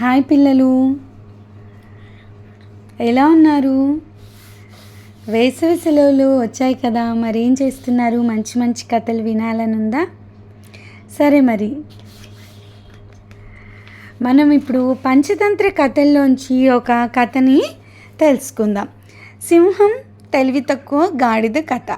Hi పిల్లలు. ఎలా ఉన్నారు? వేసవి సెలవులు వచ్చాయి కదా మరి ఏం చేస్తున్నారు? మంచి మంచి కథలు వినాలనుందా? సరే మరి. మనం ఇప్పుడు పంచతంత్ర కథల్లోంచి ఒక కథని తెలుసుకుందాం. సింహం తెలివి తక్కువ గాడిద కథ.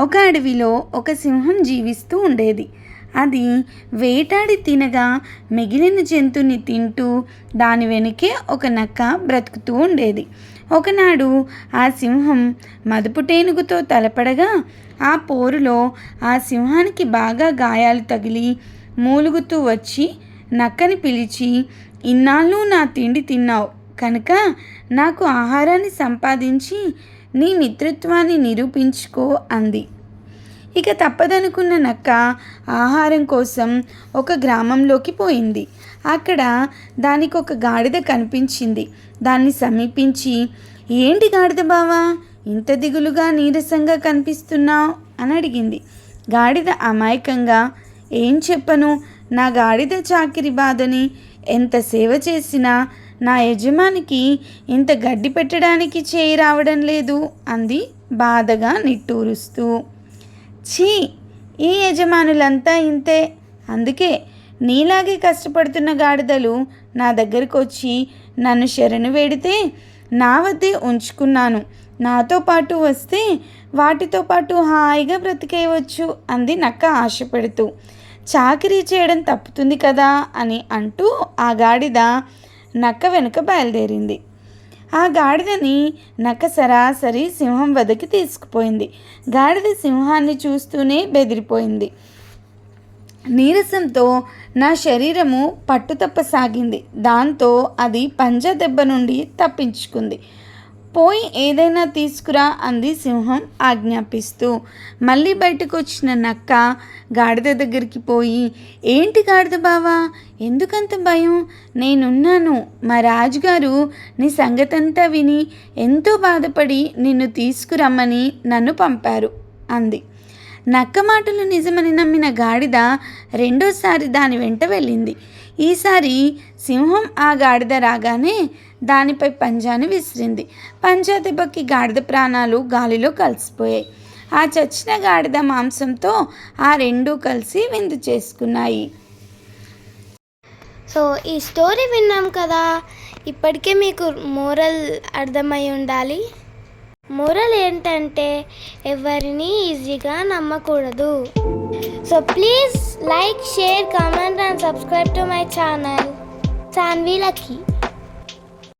ఒక అడవిలో ఒక సింహం జీవిస్తూ ఉండేది. అది వేటాడి తినగా మిగిలిన జంతువుని తింటూ దాని వెనుకే ఒక నక్క బ్రతుకుతూ ఉండేది. ఒకనాడు ఆ సింహం మదుపుటేనుగుతో తలపడగా ఆ పోరులో ఆ సింహానికి బాగా గాయాలు తగిలి మూలుగుతూ వచ్చి నక్కని పిలిచి ఇన్నాళ్ళు నా తిండి తిన్నావు. కనుక నాకు ఆహారాన్ని సంపాదించి నీ మిత్రత్వాన్ని నిరూపించుకో అంది. ఇక తప్పదనుకున్న నక్క ఆహారం కోసం ఒక గ్రామంలోకి పోయింది. అక్కడ దానికి ఒక గాడిద కనిపించింది. దాన్ని సమీపించి ఏంటి గాడిద బావా? ఇంత దిగులుగా నీరసంగా కనిపిస్తున్నావు? అని అడిగింది. గాడిద అమాయకంగా ఏం చెప్పను? నా గాడిద చాకిరి బాధని ఎంత సేవ చేసినా నా యజమానికి ఇంత గడ్డి పెట్టడానికి చేయి రావడం లేదు అంది బాధగా నిట్టూరుస్తూ. ఛీ ఈ యజమానులంతా ఇంతే. అందుకే నీలాగే కష్టపడుతున్న గాడిదలు నా దగ్గరికి వచ్చి నన్ను శరణు వేడితే నా వద్దే ఉంచుకున్నాను. నాతో పాటు వస్తే వాటితో పాటు హాయిగా బ్రతికేయవచ్చు అంది నక్క ఆశపెడుతూ. చాకరీ చేయడం తప్పుతుంది కదా అని అంటూ ఆ గాడిద నక్క వెనుక బయలుదేరింది. ఆ గాడిదని నక్క సరాసరి సింహం వద్దకి తీసుకుపోయింది. గాడిద సింహాన్ని చూస్తూనే బెదిరిపోయింది. నీరసంతో నా శరీరము పట్టుతప్పసాగింది. దాంతో అది పంజా దెబ్బ నుండి తప్పించుకుంది. పోయి ఏదైనా తీసుకురా అంది సింహం ఆజ్ఞాపిస్తూ. మళ్ళీ బయటకు వచ్చిన నక్క గాడిద దగ్గరికి పోయి ఏంటి గాడిద బావా? ఎందుకంత భయం? నేనున్నాను. మా రాజుగారు నీ సంగతంతా విని ఎంతో బాధపడి నిన్ను తీసుకురమ్మని నన్ను పంపారు అంది. నక్క మాటలు నిజమని నమ్మిన గాడిద రెండోసారి దాని వెంట వెళ్ళింది. ఈసారి సింహం ఆ గాడిద రాగానే దానిపై పంజాను విసిరింది. పంజా దెబ్బకి గాడిద ప్రాణాలు గాలిలో కలిసిపోయాయి. ఆ చచ్చిన గాడిద మాంసంతో ఆ రెండూ కలిసి విందు చేసుకున్నాయి. సో ఈ స్టోరీ విన్నాం కదా. ఇప్పటికే మీకు మోరల్ అర్థమై ఉండాలి. మోరల్ ఏంటంటే ఎవరిని ఈజీగా నమ్మకూడదు. So please like share comment and subscribe to my channel Saanvi Lucky